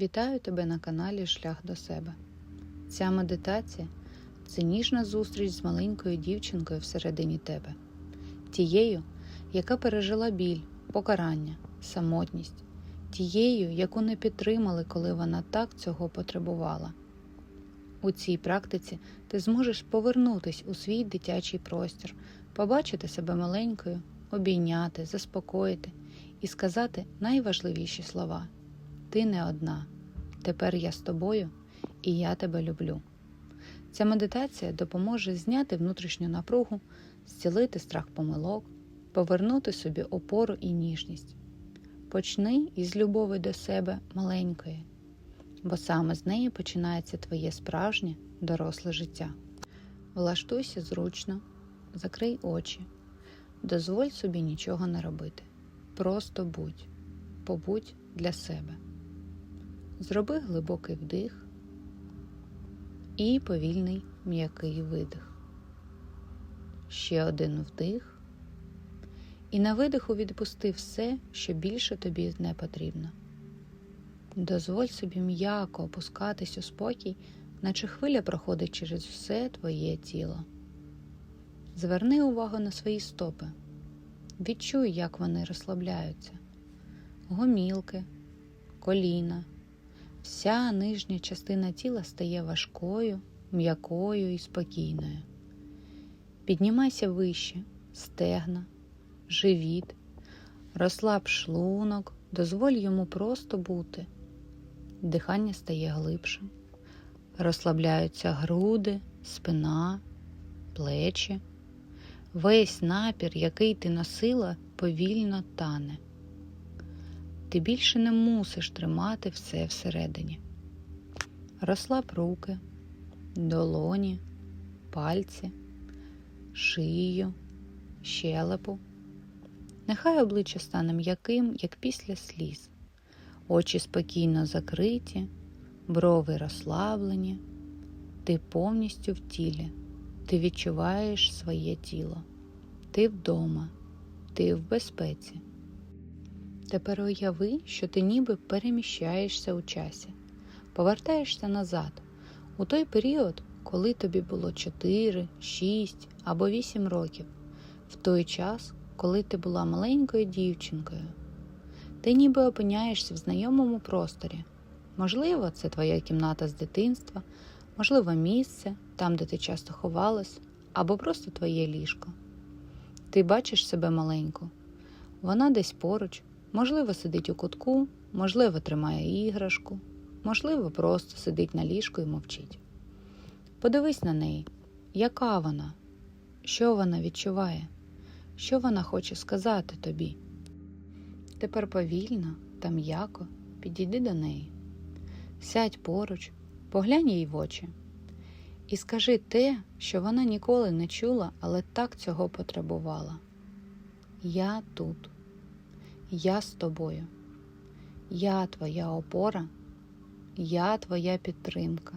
Вітаю тебе на каналі Шлях до себе. Ця медитація це ніжна зустріч з маленькою дівчинкою всередині тебе, тією, яка пережила біль, покарання, самотність, тією, яку не підтримали, коли вона так цього потребувала. У цій практиці ти зможеш повернутись у свій дитячий простір, побачити себе маленькою, обійняти, заспокоїти і сказати найважливіші слова. Ти не одна. Тепер я з тобою і я тебе люблю. Ця медитація допоможе зняти внутрішню напругу, зцілити страх помилок, повернути собі опору і ніжність. Почни із любові до себе маленької, бо саме з неї починається твоє справжнє доросле життя. Влаштуйся зручно, закрий очі, дозволь собі нічого не робити. Просто будь, побудь для себе. Зроби глибокий вдих і повільний м'який видих. Ще один вдих. І на видиху відпусти все, що більше тобі не потрібно. Дозволь собі м'яко опускатись у спокій, наче хвиля проходить через все твоє тіло. Зверни увагу на свої стопи. Відчуй, як вони розслабляються, гомілки, коліна. Вся нижня частина тіла стає важкою, м'якою і спокійною. Піднімайся вище, стегна, живіт, розслаб шлунок, дозволь йому просто бути. Дихання стає глибшим, розслабляються груди, спина, плечі. Весь напір, який ти носила, повільно тане. Ти більше не мусиш тримати все всередині. Розслаб руки, долоні, пальці, шию, щелепу. Нехай обличчя стане м'яким, як після сліз, очі спокійно закриті, брови розслаблені, ти повністю в тілі, ти відчуваєш своє тіло, ти вдома, ти в безпеці. Тепер уяви, що ти ніби переміщаєшся у часі, повертаєшся назад, у той період, коли тобі було 4, 6 або 8 років, в той час, коли ти була маленькою дівчинкою. Ти ніби опиняєшся в знайомому просторі. Можливо, це твоя кімната з дитинства, можливо, місце, там, де ти часто ховалась, або просто твоє ліжко. Ти бачиш себе маленьку, вона десь поруч. Можливо, сидить у кутку, можливо, тримає іграшку, можливо, просто сидить на ліжку і мовчить. Подивись на неї, яка вона, що вона відчуває, що вона хоче сказати тобі. Тепер повільно та м'яко підійди до неї, сядь поруч, поглянь їй в очі і скажи те, що вона ніколи не чула, але так цього потребувала. Я тут. Я з тобою, я твоя опора, я твоя підтримка.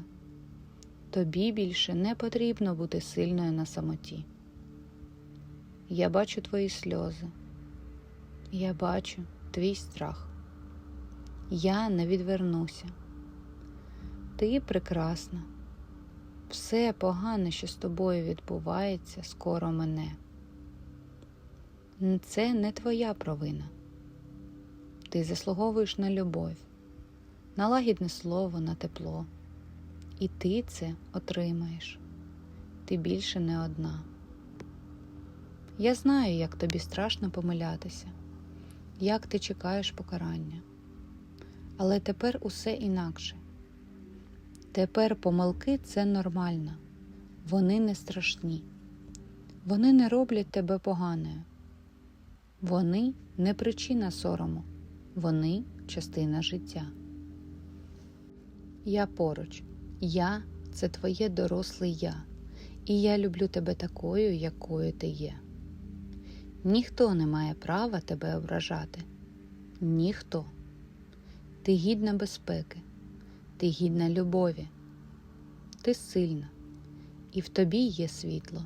Тобі більше не потрібно бути сильною на самоті. Я бачу твої сльози, я бачу твій страх. Я не відвернуся. Ти прекрасна. Все погане, що з тобою відбувається, скоро мене. Це не твоя провина. Ти заслуговуєш на любов, на лагідне слово, на тепло. І ти це отримаєш. Ти більше не одна. Я знаю, як тобі страшно помилятися, як ти чекаєш покарання. Але тепер усе інакше. Тепер помилки це нормально, вони не страшні, вони не роблять тебе поганою, вони не причина сорому. Вони частина життя. Я поруч. Я це твоє доросле я, і я люблю тебе такою, якою ти є. Ніхто не має права тебе ображати. Ніхто. Ти гідна безпеки, ти гідна любові, ти сильна, і в тобі є світло.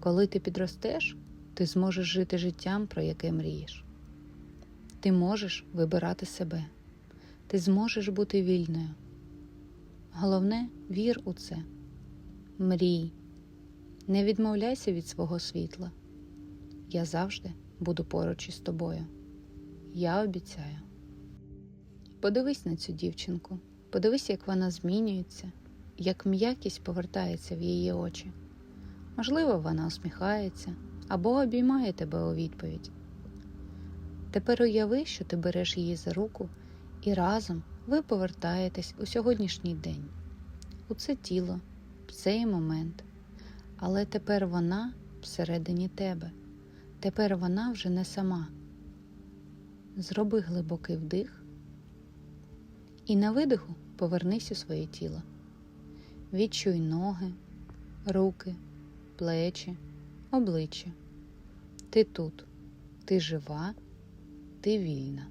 Коли ти підростеш, ти зможеш жити життям, про яке мрієш. Ти можеш вибирати себе. Ти зможеш бути вільною. Головне, вір у це. Мрій. Не відмовляйся від свого світла. Я завжди буду поруч із тобою. Я обіцяю. Подивись на цю дівчинку, подивись, як вона змінюється, як м'якість повертається в її очі. Можливо, вона усміхається або обіймає тебе у відповідь. Тепер уяви, що ти береш її за руку, і разом ви повертаєтесь у сьогоднішній день, у це тіло, в цей момент. Але тепер вона всередині тебе. Тепер вона вже не сама. Зроби глибокий вдих і на видиху повернись у своє тіло. Відчуй ноги, руки, плечі, обличчя. Ти тут, ти жива, ти вільна.